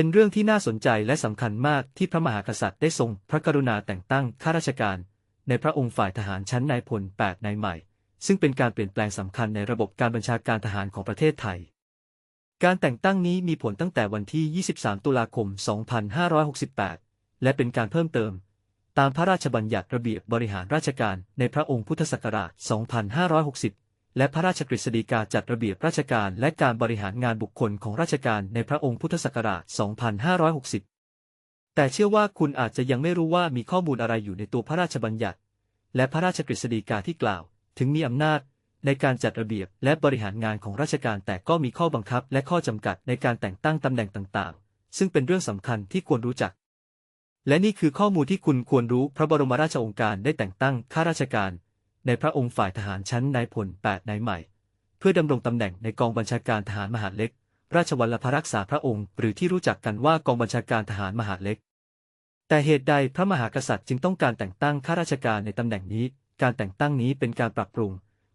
เป็นเรื่องที่น่าสนใจและสำคัญมากที่พระมหากษัตริย์ได้ทรงพระกรุณาแต่งตั้งข้าราชการ ในพระองค์ฝ่ายทหารชั้นนายพล8นายใหม่ ซึ่งเป็นการเปลี่ยนแปลงสำคัญในระบบการบัญชาการทหารของประเทศไทย การแต่งตั้งนี้มีผลตั้งแต่วันที่ 23 ตุลาคม 2568 และเป็นการเพิ่มเติม ตามพระราชบัญญัติระเบียบบริหารราชการในพระองค์พุทธศักราช 2560 และพระราชกฤษฎีกาจัดระเบียบราชการและการบริหารงานบุคคลของราชการในพระองค์พุทธศักราช 2560 แต่เชื่อว่าคุณอาจจะยังไม่รู้ว่ามีข้อมูลอะไรอยู่ในตัวพระราชบัญญัติ และพระราชกฤษฎีกาที่กล่าว ถึงมีอำนาจในการจัดระเบียบและบริหารงานของราชการแต่ก็มีข้อบังคับและข้อจำกัดในการแต่งตั้งตำแหน่งต่างๆ ซึ่งเป็นเรื่องสำคัญที่ควรรู้จัก และนี่คือข้อมูลที่คุณควรรู้พระบรมราชโองการได้แต่งตั้งข้าราชการ ในพระองค์ฝ่ายทหารชั้นนายพล8นายใหม่ เพื่อดำรงตำแหน่งในกองบัญชาการทหารมหาเล็ก ราชวัลลพรักษาพระองค์ หรือที่รู้จักกันว่ากองบัญชาการทหารมหาเล็ก แต่เหตุใดพระมหากษัตริย์จึงต้องการแต่งตั้งข้าราชการในตำแหน่งนี้ การแต่งตั้งนี้เป็นการปรับปรุง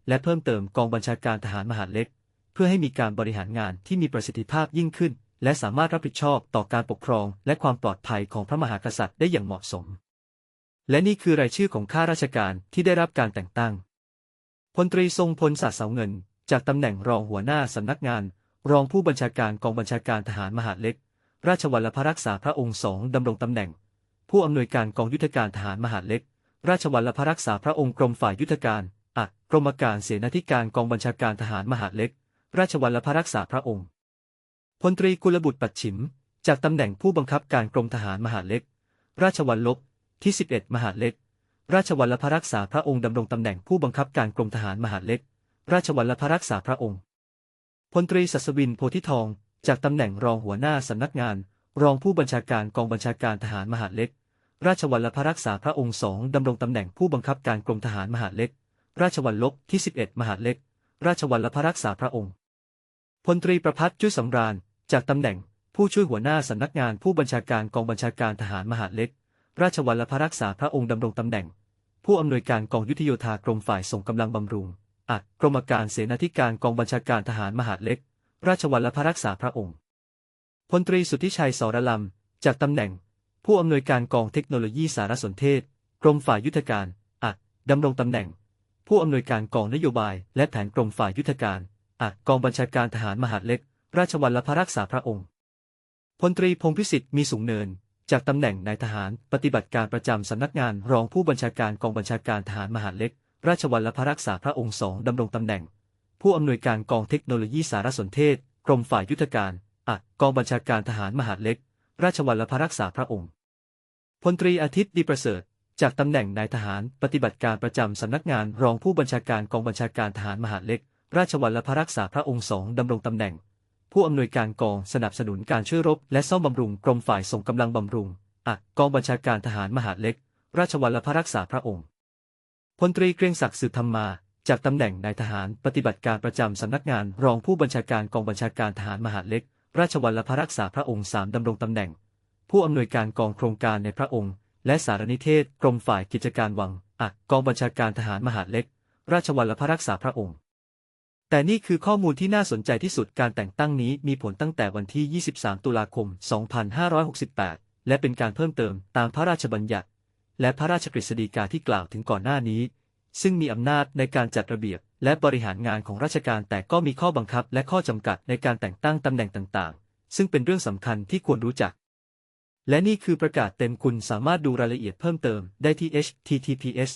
และเพิ่มเติมกองบัญชาการทหารมหาเล็ก เพื่อให้มีการบริหารงานที่มีประสิทธิภาพยิ่งขึ้น และสามารถรับผิดชอบต่อการปกครอง และความปลอดภัยของพระมหากษัตริย์ได้อย่างเหมาะสม และนี่คือรายชื่อของข้าราชการที่ได้รับการแต่งตั้ง พลตรีทรงพลศาสเสาเงิน จากตำแหน่งรองหัวหน้าสำนักงาน รองผู้บัญชาการกองบัญชาการทหารมหาเล็ก ราชวัลพรักษาพระองค์สองดำรงตำแหน่ง ผู้อำนวยการกองยุทธการทหารมหาเล็ก ราชวัลพรักษาพระองค์กรมฝ่ายยุทธการอะกรมการเสนาธิการกองบัญชาการทหารมหาเล็ก ราชวัลพรักษาพระองค์ พลตรีกุลบุตรปัดฉิม จากตำแหน่งผู้บังคับการกรมทหารมหาเล็ก ราชวัลลบ ที่ 11 มหาเล็ก ราชวัลพรักษาพระองค์ดำรงตำแหน่งผู้บังคับการกรมทหารมหาเล็ก ราชวัลพรักษาพระองค์ พลตรีศัสวินโพธิทอง จากตำแหน่งรองหัวหน้าสำนักงาน รองผู้บัญชาการกองบัญชาการทหารมหาเล็ก ราชวัลพรักษาพระองค์สองดำรงตำแหน่งผู้บังคับการกรมทหารมหาเล็ก ราชวัลลบที่ 11 มหาเล็ก ราชวัลพรักษาพระองค์ พลตรีประพัฒน์จุ้ยสำราญ จากตำแหน่งผู้ช่วยหัวหน้าสำนักงานผู้บัญชาการกองบัญชาการทหารมหาเล็ก ราชวัลลพรักษาพระองค์ดำรงตำแหน่ง ผู้อำนวยการกองยุทธโยธากรมฝ่ายส่งกำลังบำรุงอัดกรมการเสนาธิการกองบัญชาการทหารมหาดเล็ก ราชวัลลพรักษาพระองค์พลตรีสุทธิชัยสรลำจากตำแหน่ง ผู้อำนวยการกองเทคโนโลยีสารสนเทศ กรมฝ่ายยุทธการอัดดำรงตำแหน่ง ผู้อำนวยการกองนโยบาย และแผนกรมฝ่ายยุทธการอัดกองบัญชาการทหารมหาดเล็ก ราชวัลลพรักษาพระองค์พลตรีพงพิสิทธิ์มีสูงเนิน จากตำแหน่งนายทหารปฏิบัติการประจำสำนักงานรองผู้บัญชาการกองบัญชาการทหารมหาดเล็ก ราชวัลลพรักษาพระองค์สองดำรงตำแหน่ง ผู้อำนวยการกองเทคโนโลยีสารสนเทศ กรมฝ่ายยุทธการอัดกองบัญชาการทหารมหาดเล็ก ราชวัลลพรักษาพระองค์พลตรีอาทิตย์ดีประเสริฐ จากตำแหน่งนายทหารปฏิบัติการประจำสำนักงานรองผู้บัญชาการกองบัญชาการทหารมหาดเล็ก ราชวัลลพรักษาพระองค์สองดำรงตำแหน่ง ผู้อำนวยการกองสนับสนุนการช่วยรบ และซ่อมบำรุงกรมฝ่ายส่งกำลังบำรุงอัดกองบัญชาการทหารมหาเล็ก ราชวัลพรักษาพระองค์พลตรีเกรียงศักดิ์สืบธรรมา จากตำแหน่งนายทหารปฏิบัติการประจำสำนักงานรองผู้บัญชาการกองบัญชาการทหารมหาเล็ก ราชวัลพรักษาพระองค์สามดำรงตำแหน่ง ผู้อำนวยการกองโครงการในพระองค์ และสารนิเทศกรมฝ่ายกิจการวังอัดกองบัญชาการทหารมหาเล็ก ราชวัลลพรักษาพระองค์ แต่นี่คือข้อมูลที่น่าสนใจที่สุดการแต่งตั้งนี้มีผลตั้งแต่วันที่ 23 ตุลาคม 2568 และเป็นการเพิ่มเติมตามพระราชบัญญัติ และพระราชกฤษฎีกาที่กล่าวถึงก่อนหน้านี้ ซึ่งมีอำนาจในการจัดระเบียบ และบริหารงานของราชการแต่ก็มีข้อบังคับและข้อจำกัดในการแต่งตั้งตำแหน่งต่างๆ ซึ่งเป็นเรื่องสำคัญที่ควรรู้จัก และนี่คือประกาศเต็มคุณสามารถดูรายละเอียดเพิ่มเติมได้ที่ https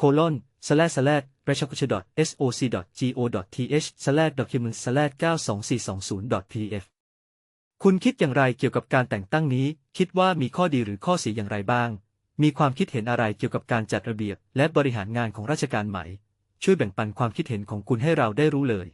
colon slash slash r e c h a k u c h soc go th slash document slash 92420 pf คุณคิดอย่างไรเกี่ยวกับการแต่งตั้งนี้ คิดว่ามีข้อดีหรือข้อเสียอย่างไรบ้าง มีความคิดเห็นอะไรเกี่ยวกับการจัดระเบียบ และบริหารงานของราชการไหม ช่วยแบ่งปันความคิดเห็นของคุณให้เราได้รู้เลย